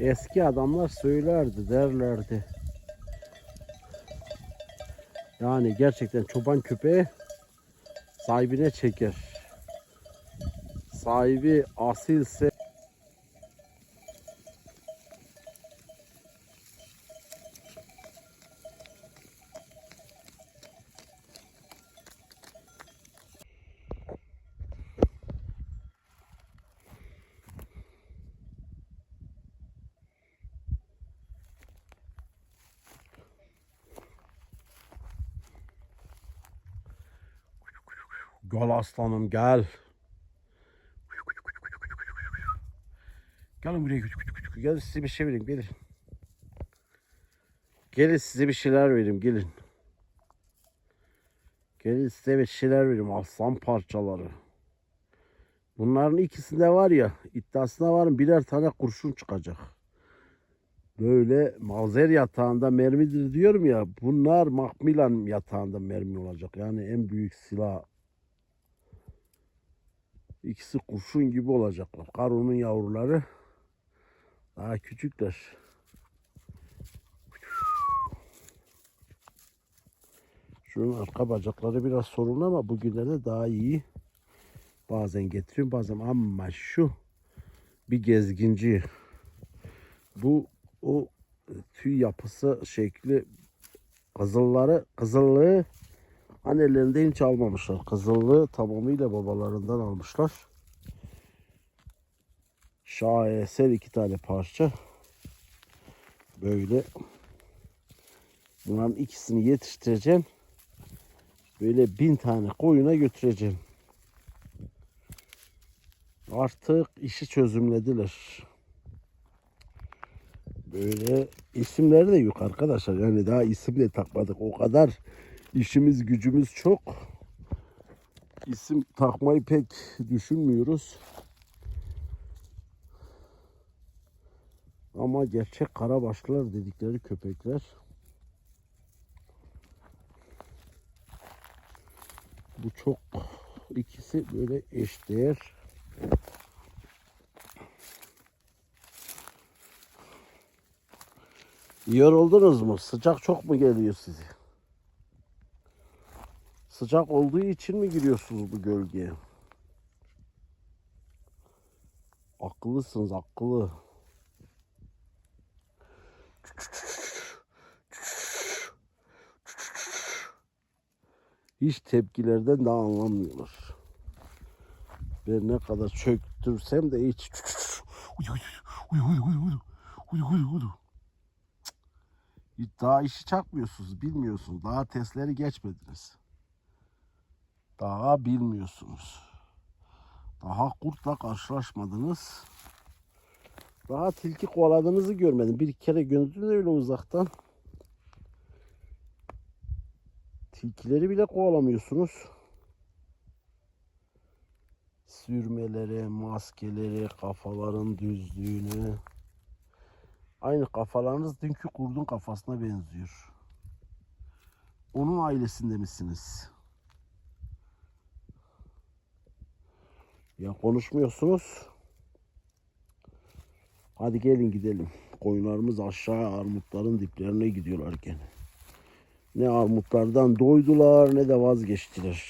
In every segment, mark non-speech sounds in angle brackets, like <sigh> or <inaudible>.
Eski adamlar söylerdi, derlerdi. Yani gerçekten çoban köpeği sahibine çeker. Sahibi asilse Gel aslanım gel. Gelin buraya küçük küçük. Gelin size bir şey vereyim gelin. Gelin size bir şeyler vereyim gelin. Gelin size bir şeyler vereyim aslan parçaları. Bunların ikisinde var ya iddiasına varım birer tane kurşun çıkacak. Böyle mazer yatağında mermidir diyorum ya bunlar Macmillan yatağında mermi olacak. Yani en büyük silah İkisi kurşun gibi olacaklar. Karunun yavruları daha küçükler. Şunun arka bacakları biraz sorunlu ama bugünlerde daha iyi. Bazen getiriyorum bazen ama şu bir gezginci. Bu o tüy yapısı şekli kızılları kızıllığı Annelerinde hiç almamışlar. Kızıllığı tamamıyla babalarından almışlar. Şaheser iki tane parça. Böyle. Bunların ikisini yetiştireceğim. Böyle bin tane koyuna götüreceğim. Artık işi çözümlediler. Böyle isimleri de yok arkadaşlar. Yani daha isim de takmadık. O kadar İşimiz gücümüz çok. İsim takmayı pek düşünmüyoruz. Ama gerçek karabaşlar dedikleri köpekler bu çok ikisi böyle eşdeğer. Yoruldunuz mu? Sıcak çok mu geliyor size? Sıcak olduğu için mi giriyorsunuz bu gölgeye? Akıllısınız akıllı. Hiç tepkilerden daha anlamıyorlar. Ben ne kadar çöktürsem de hiç daha işi çakmıyorsunuz, bilmiyorsunuz. Daha testleri geçmediniz. Daha bilmiyorsunuz. Daha kurtla karşılaşmadınız. Daha tilki kovaladığınızı görmedim. Bir kere gördüm öyle uzaktan. Tilkileri bile kovalamıyorsunuz. Sürmeleri, maskeleri, kafaların düzlüğünü. Aynı kafalarınız dünkü kurdun kafasına benziyor. Onun ailesinde misiniz? Ya konuşmuyorsunuz. Hadi gelin gidelim. Koyunlarımız aşağı armutların diplerine gidiyorlar gene. Ne armutlardan doydular ne de vazgeçtiler.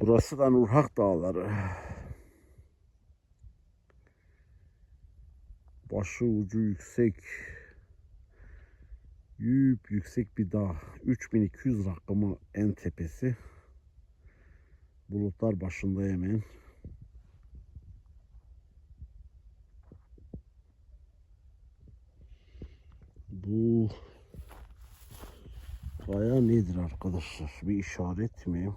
Burası da Nurhak Dağları. Başı ucu yüksek. Yüp yüksek bir dağ. 3200 rakamı en tepesi. Bulutlar başında hemen. Bu kaya nedir arkadaşlar? Bir işaret mi?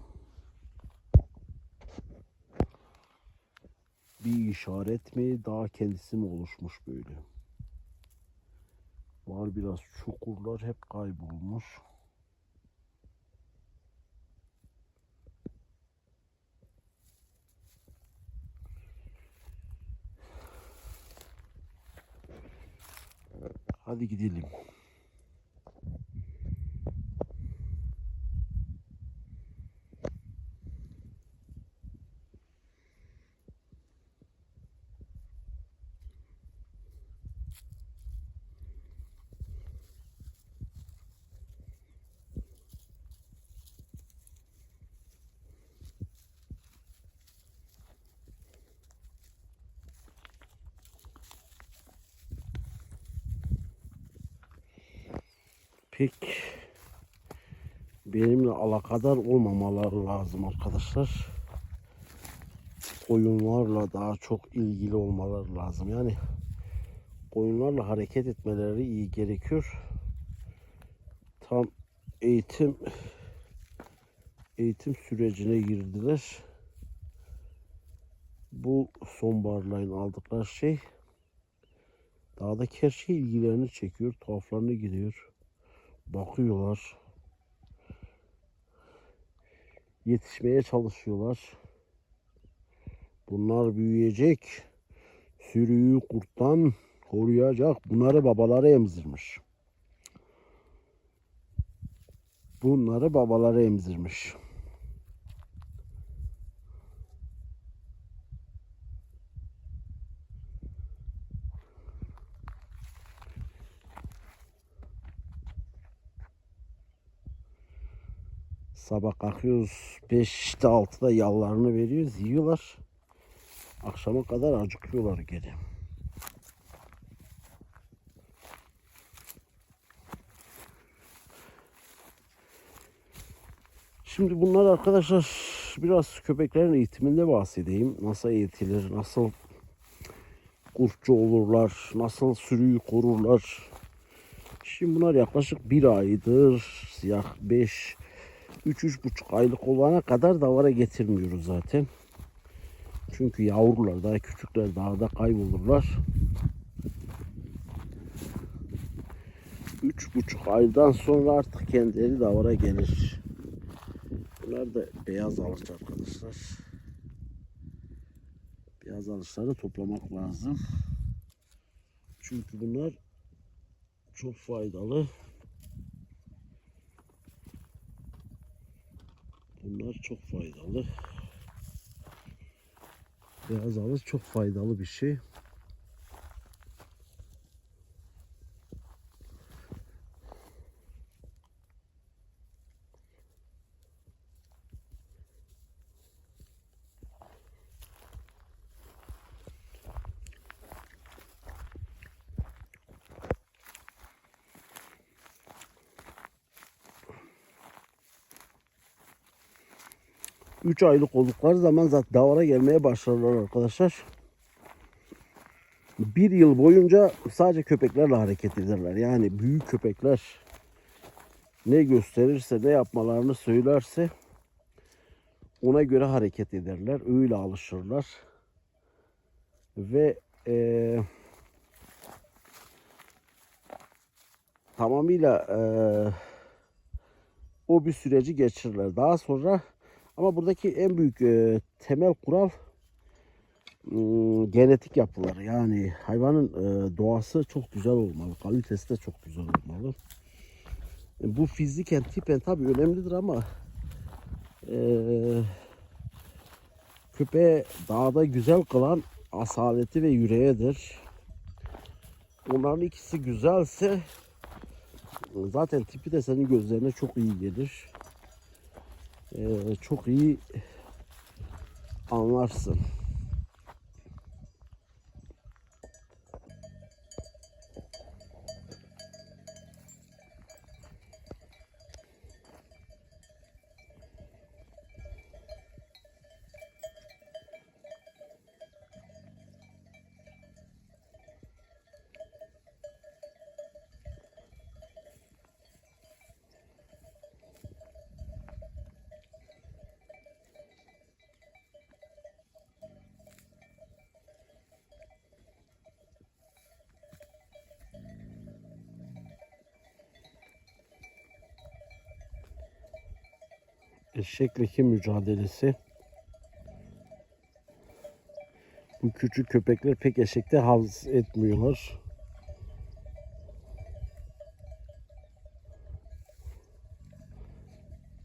Bir işaret mi? Dağ kendisi mi oluşmuş böyle? Var biraz çukurlar hep kaybolmuş. Hadi gidelim. Pek benimle alakadar olmamaları lazım arkadaşlar. Koyunlarla daha çok ilgili olmaları lazım. Yani koyunlarla hareket etmeleri iyi gerekiyor. Tam eğitim eğitim sürecine girdiler. Bu sonbaharlayın aldıkları şey dağdaki her şey ilgilerini çekiyor. Tuhaflarına gidiyor. Bakıyorlar. Yetişmeye çalışıyorlar. Bunlar büyüyecek. Sürüyü kurttan koruyacak. Bunları babaları emzirmiş. Bunları babaları emzirmiş. Sabah kalkıyoruz 5'te 6'da yallarını veriyoruz yiyorlar. Akşama kadar acıkıyorlar geri. Şimdi bunlar arkadaşlar biraz köpeklerin eğitiminde bahsedeyim. Nasıl eğitilir, nasıl kurtçu olurlar, nasıl sürüyü korurlar. Şimdi bunlar yaklaşık bir aydır, siyah 5, 3-3,5 aylık olana kadar davara getirmiyoruz zaten. Çünkü yavrular daha küçükler dağda kaybolurlar. Üç buçuk aydan sonra artık kendileri davara gelir. Bunlar da beyaz alıç arkadaşlar. Beyaz alıçları toplamak lazım. Çünkü bunlar çok faydalı. Bunlar çok faydalı. Beyaz alıç çok faydalı bir şey. Üç aylık oldukları zaman zaten davara gelmeye başlarlar arkadaşlar. Bir yıl boyunca sadece köpeklerle hareket ederler. Yani büyük köpekler ne gösterirse, ne yapmalarını söylerse ona göre hareket ederler. Öyle alışırlar. Ve eee tamamıyla eee, o bir süreci geçirirler. Daha sonra ama buradaki en büyük eee, temel kural ım, genetik yapıları. Yani hayvanın eee, doğası çok güzel olmalı. Kalitesi de çok güzel olmalı. E, Bu fiziken tipen tabii önemlidir ama eee köpeğe dağda güzel kılan asaleti ve yüreğidir. Onların ikisi güzelse zaten tipi de senin gözlerine çok iyi gelir. Ee, çok iyi anlarsın. Eşekle mücadelesi. Bu küçük köpekler pek eşekte haz etmiyorlar.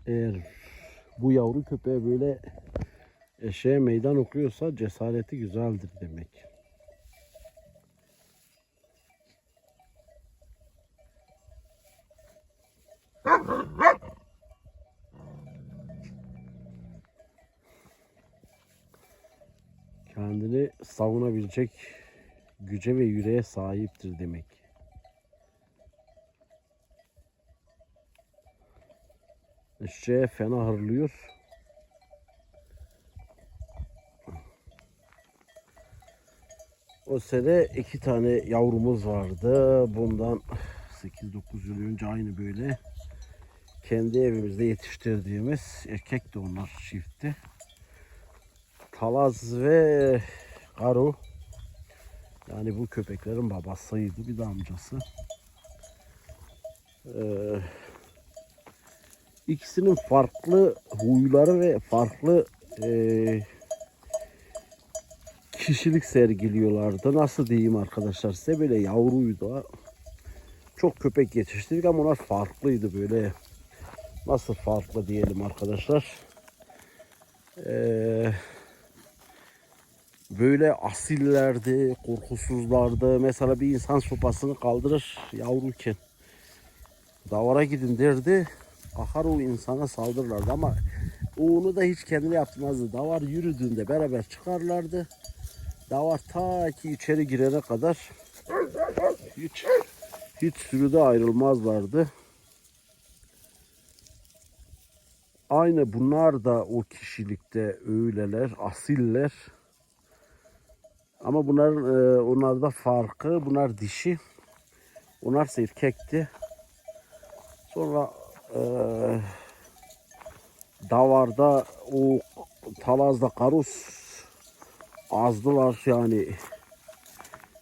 Eğer bu yavru köpeğe böyle eşeğe meydan okuyorsa cesareti güzeldir demek. <laughs> savunabilecek güce ve yüreğe sahiptir demek. Çiçeğe fena hırlıyor. O sene iki tane yavrumuz vardı. Bundan 8-9 yıl önce aynı böyle kendi evimizde yetiştirdiğimiz erkek de onlar çiftti. Talaz ve Karo yani bu köpeklerin babasıydı bir de amcası. Ee, ikisinin farklı huyları ve farklı eee, kişilik sergiliyorlardı. Nasıl diyeyim arkadaşlar size böyle yavruydu. Çok köpek yetiştirdik ama onlar farklıydı böyle. Nasıl farklı diyelim arkadaşlar. Ee, böyle asillerdi, korkusuzlardı. Mesela bir insan sopasını kaldırır yavruyken. Davara gidin derdi. Kalkar o insana saldırırlardı ama onu da hiç kendine yapmazdı. Davar yürüdüğünde beraber çıkarlardı. Davar ta ki içeri girene kadar hiç hiç sürüde ayrılmazlardı. Aynı bunlar da o kişilikte öyleler, asiller. Ama bunların e, onlarda farkı, bunlar dişi. Onlar ise erkekti. Sonra e, davarda o talazda karus azdılar. Yani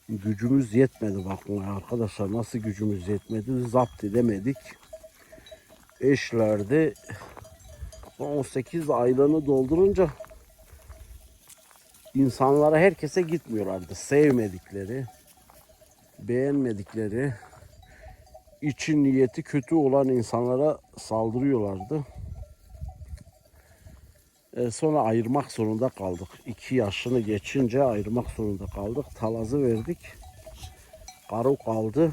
gücümüz yetmedi bakın arkadaşlar. Nasıl gücümüz yetmedi? Zapt edemedik. Eşlerdi. 18 aylığını doldurunca insanlara herkese gitmiyorlardı sevmedikleri beğenmedikleri için niyeti kötü olan insanlara saldırıyorlardı. E, sonra ayırmak zorunda kaldık. İki yaşını geçince ayırmak zorunda kaldık. Talazı verdik. Karı kaldı.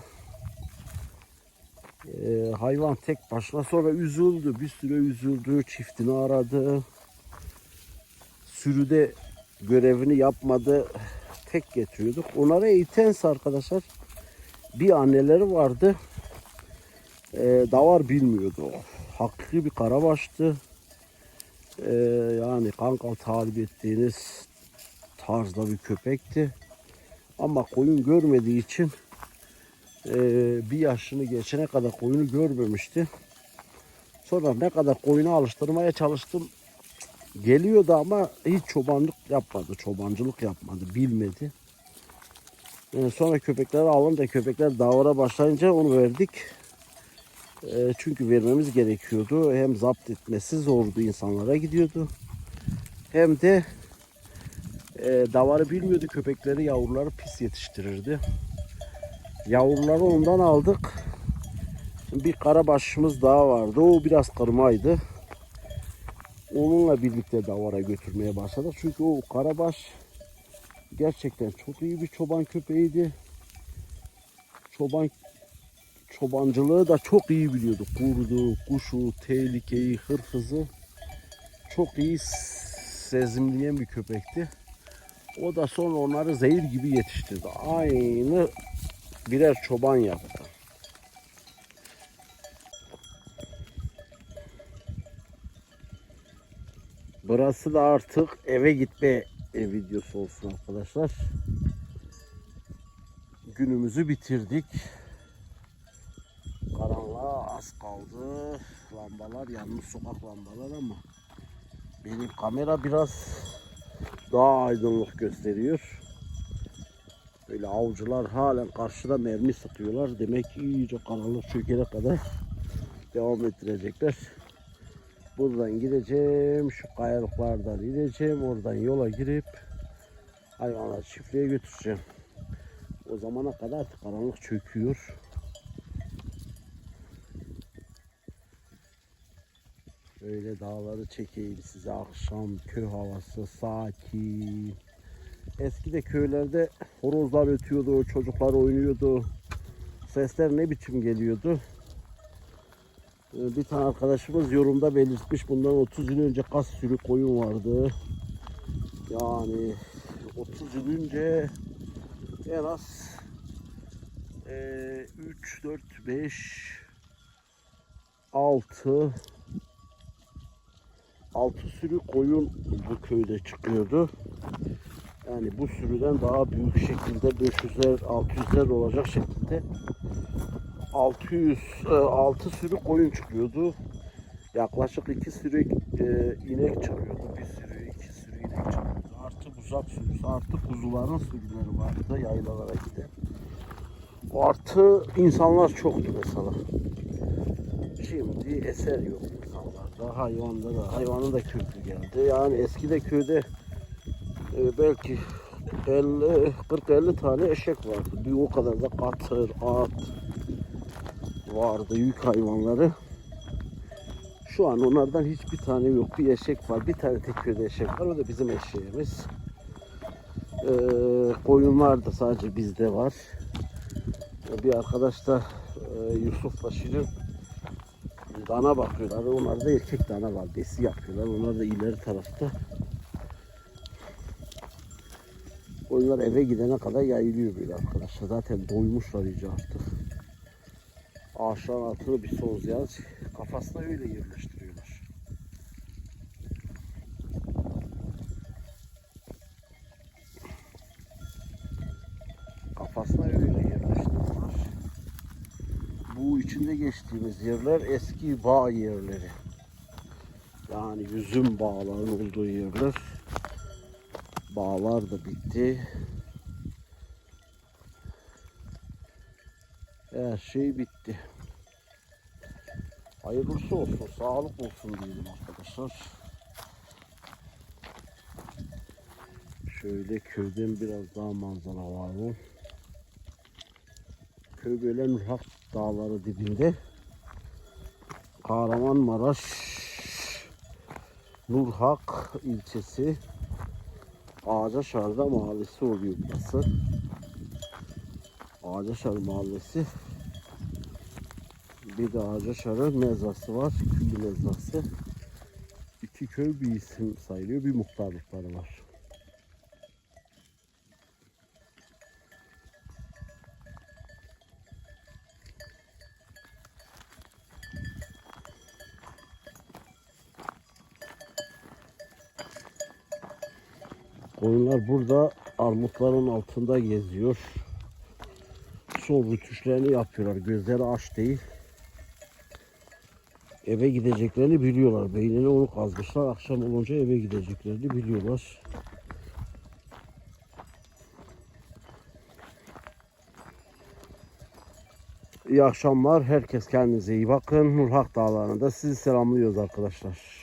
E, hayvan tek başına sonra üzüldü. Bir süre üzüldü. Çiftini aradı. Sürüde görevini yapmadı. Tek getiriyorduk. Onlara eğitense arkadaşlar bir anneleri vardı. E, davar bilmiyordu. Hakiki bir karabaştı. Ee, yani kankal talip ettiğiniz tarzda bir köpekti. Ama koyun görmediği için e, bir yaşını geçene kadar koyunu görmemişti. Sonra ne kadar koyunu alıştırmaya çalıştım. Geliyordu ama hiç çobanlık yapmadı. Çobancılık yapmadı. Bilmedi. Ee, sonra köpekleri alınca köpekler davara başlayınca onu verdik. E, çünkü vermemiz gerekiyordu. Hem zapt etmesi zordu insanlara gidiyordu. Hem de e, davarı bilmiyordu köpekleri yavruları pis yetiştirirdi. Yavruları ondan aldık. Bir karabaşımız daha vardı. O biraz kırmaydı. Onunla birlikte davara götürmeye başladık. Çünkü o karabaş gerçekten çok iyi bir çoban köpeğiydi. Çoban çobancılığı da çok iyi biliyordu. Kurdu, kuşu, tehlikeyi, hırhızı çok iyi sezimleyen bir köpekti. O da sonra onları zehir gibi yetiştirdi. Aynı birer çoban yaptı. Burası da artık eve gitme e, videosu olsun arkadaşlar. Günümüzü bitirdik. Karanlığa az kaldı. Lambalar yanmış sokak lambalar ama benim kamera biraz daha aydınlık gösteriyor. Böyle avcılar halen karşıda mermi sıkıyorlar. Demek ki iyice karanlık çökene kadar devam ettirecekler. Buradan gideceğim. Şu kayalıklardan gideceğim. Oradan yola girip hayvanları çiftliğe götüreceğim. O zamana kadar karanlık çöküyor. Böyle dağları çekeyim size akşam köy havası sakin. Eskide köylerde horozlar ötüyordu, çocuklar oynuyordu. Sesler ne biçim geliyordu. Ee, Bir tane arkadaşımız yorumda belirtmiş bundan 30 yıl önce kaç sürü koyun vardı. Yani 30 yıl önce en az 3, 4, 5, 6, altı sürü koyun bu köyde çıkıyordu. Yani bu sürüden daha büyük şekilde 500'ler 600'ler olacak şekilde 600 e, 6 sürü koyun çıkıyordu. Yaklaşık iki sürü e, inek çıkıyordu. Bir sürü, iki sürü inek çıkıyordu. Artı uzak sürüsü, artı kuzuların sürüleri vardı yaylalara giden. Artı insanlar çoktu mesela. Şimdi eser yok insanlarda. Hayvanda da, hayvanın da kötü geldi. Yani eskide köyde e, belki 50 40-50 tane eşek vardı. Bir o kadar da katır, at vardı yük hayvanları. Şu an onlardan hiçbir tane yok. Bir eşek var. Bir tane tek köyde eşek var. O da bizim eşeğimiz. Ee, koyunlar da sadece bizde var. Bir arkadaş da e, Yusuf'la Şirin dana bakıyorlar. Onlar da erkek dana var. Besi yapıyorlar. Onlar da ileri tarafta. Koyunlar eve gidene kadar yayılıyor böyle arkadaşlar. Zaten doymuşlar iyice artık. Ağaçların altını bir soz yaz. Kafasına öyle yerleştiriyorlar. Kafasına öyle yerleştiriyorlar. Bu içinde geçtiğimiz yerler eski bağ yerleri. Yani yüzüm bağların olduğu yerler. Bağlar da bitti. Her şey bitti. Hayırlısı olsun, sağlık olsun diyelim arkadaşlar. Şöyle köyden biraz daha manzara var mı? Köy böyle Nurhak dağları dibinde. Kahramanmaraş Nurhak ilçesi Ağacaşar'da mahallesi oluyor burası. Ağacaşar mahallesi. Bir de Ağacaşar'ın mezrası var. Külli mezrası. İki köy bir isim sayılıyor. Bir muhtarlıkları var. Koyunlar burada armutların altında geziyor. Sol rütüşlerini yapıyorlar. Gözleri aç değil. Eve gideceklerini biliyorlar. Beynine onu kazmışlar. Akşam olunca eve gideceklerini biliyorlar. İyi akşamlar. Herkes kendinize iyi bakın. Nurhak Dağları'nda sizi selamlıyoruz arkadaşlar.